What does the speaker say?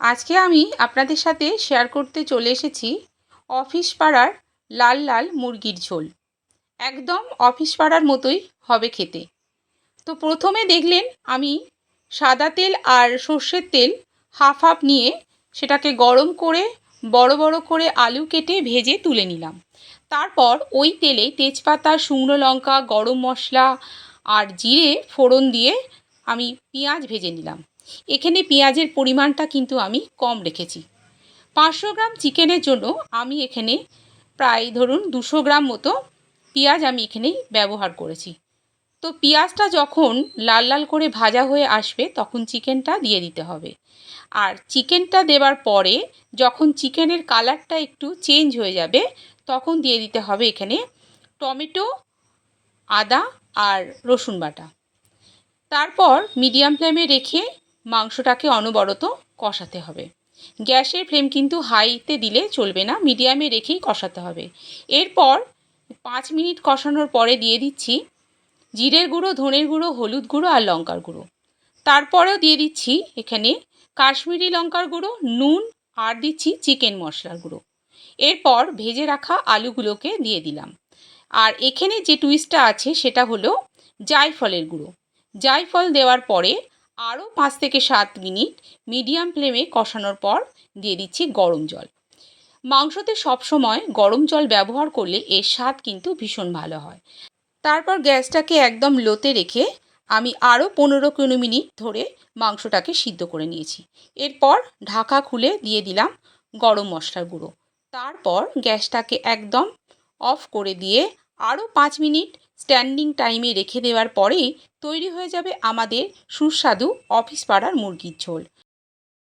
আজকে আমি আপনাদের সাথে শেয়ার করতে চলে এসেছি অফিস পাড়ার লাল লাল মুরগির ঝোল। একদম অফিস পাড়ার মতোই হবে খেতে। তো প্রথমে দেখলেন আমি সাদা তেল আর সর্ষের তেল হাফ হাফ নিয়ে সেটাকে গরম করে, বড় বড় করে আলু কেটে ভেজে তুলে নিলাম। তারপর ওই তেলে তেজপাতা, শুকনো লঙ্কা, গরম মশলা আর জিরে ফোড়ন দিয়ে আমি পেঁয়াজ ভেজে নিলাম। এখানে পেঁয়াজের পরিমাণটা কিন্তু আমি কম রেখেছি। পাঁচশো গ্রাম চিকেনের জন্য আমি এখানে প্রায় ধরুন দুশো গ্রাম মতো পেঁয়াজ আমি এখানে ব্যবহার করেছি। তো পেঁয়াজটা যখন লাল লাল করে ভাজা হয়ে আসবে তখন চিকেনটা দিয়ে দিতে হবে। আর চিকেনটা দেওয়ার পরে যখন চিকেনের কালারটা একটু চেঞ্জ হয়ে যাবে তখন দিয়ে দিতে হবে এখানে টমেটো, আদা আর রসুন বাটা। তারপর মিডিয়াম ফ্লেমে রেখে মাংসটাকে অনবরত কষাতে হবে। গ্যাসের ফ্লেম কিন্তু হাইতে দিলে চলবে না, মিডিয়ামে রেখেই কষাতে হবে। এরপর পাঁচ মিনিট কষানোর পরে দিয়ে দিচ্ছি জিরের গুঁড়ো, ধনের গুঁড়ো, হলুদ গুঁড়ো আর লঙ্কার গুঁড়ো। তারপরেও দিয়ে দিচ্ছি এখানে কাশ্মীরি লঙ্কার গুঁড়ো, নুন আর দিচ্ছি চিকেন মশলার গুঁড়ো। এরপর ভেজে রাখা আলুগুলোকে দিয়ে দিলাম। আর এখানে যে টুইস্টটা আছে সেটা হলো জায়ফলের গুঁড়ো। জায়ফল দেওয়ার পরে আরও পাঁচ থেকে সাত মিনিট মিডিয়াম ফ্লেমে কষানোর পর দিয়ে দিচ্ছি গরম জল। মাংসতে সবসময় গরম জল ব্যবহার করলে এর স্বাদ কিন্তু ভীষণ ভালো হয়। তারপর গ্যাসটাকে একদম লোতে রেখে আমি আরও পনেরো কুড়ি মিনিট ধরে মাংসটাকে সিদ্ধ করে নিয়েছি। এরপর ঢাকা খুলে দিয়ে দিলাম গরম মশলার গুঁড়ো। তারপর গ্যাসটাকে একদম অফ করে দিয়ে আরও পাঁচ মিনিট স্ট্যান্ডিং টাইমে রেখে দেওয়ার পরেই তৈরি হয়ে যাবে আমাদের সুস্বাদু অফিস পাড়ার মুরগির ঝোল।